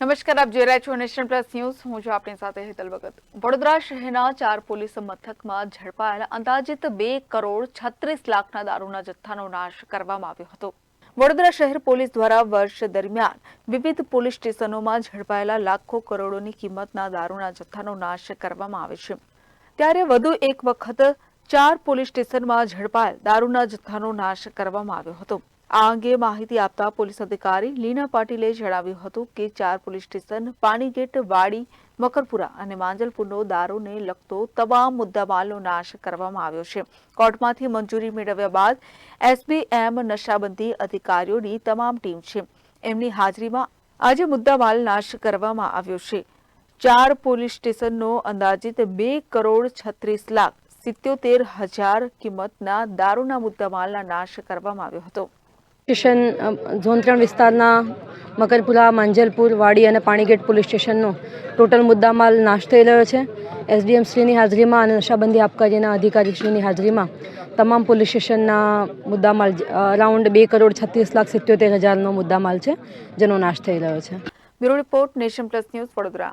નમસ્કાર, આપ જોઈ રહ્યા છો નેશન પ્લસ ન્યૂઝ. હું છું આપની સાથે હેતલ ભગત. વડોદરા શહેરના ચાર પોલીસ મથકમાં ઝડપાયેલ અંદાજિત બે કરોડ છત્રીસ લાખના દારૂના જથ્થાનો નાશ કરવામાં આવ્યો હતો. વડોદરા શહેર પોલીસ દ્વારા વર્ષ દરમિયાન વિવિધ પોલીસ સ્ટેશનોમાં ઝડપાયેલા લાખો કરોડોની કિંમતના દારૂના જથ્થાનો નાશ કરવામાં આવે છે. ત્યારે વધુ એક વખત ચાર પોલીસ સ્ટેશનમાં ઝડપાયેલ દારૂના જથ્થાનો નાશ કરવામાં આવ્યો હતો. આ અંગે માહિતી આપતા પોલીસ અધિકારી લીના પાટીલે જણાવ્યું હતું કે ચાર પોલીસ સ્ટેશન, પાણીગેટ, વાડી, મકરપુરા અને માંજલપુરનો દારૂને લગતો તમામ મુદ્દામાલનો નાશ કરવામાં આવ્યો છે. કોર્ટમાંથી મંજૂરી મેળવ્યા બાદ એસબીએમ નશાબંધી અધિકારીઓની તમામ ટીમ છે. એમની હાજરીમાં આજે મુદ્દામાલ નાશ કરવામાં આવ્યો છે. ચાર પોલીસ સ્ટેશનનો અંદાજિત બે કરોડ છત્રીસ લાખ સિત્યોતેર હજાર કિંમતના દારૂના મુદ્દામાલના નાશ કરવામાં આવ્યો હતો. સ્ટેશન ઝોન ત્રણ વિસ્તારના મકરપુરા માંજલપુર, વાડી અને પાણીગેટ પોલીસ સ્ટેશનનો ટોટલ મુદ્દામાલ નાશ થઈ રહ્યો છે. એસડીએમ શ્રીની હાજરીમાં અને નશાબંધી આબકારીના અધિકારી શ્રીની હાજરીમાં તમામ પોલીસ સ્ટેશનના મુદ્દામાલ અરાઉન્ડ બે કરોડ છત્રીસ લાખ સિત્યોતેર હજારનો મુદ્દામાલ છે, જેનો નાશ થઈ રહ્યો છે. Bureau report nation plus news Vadodara.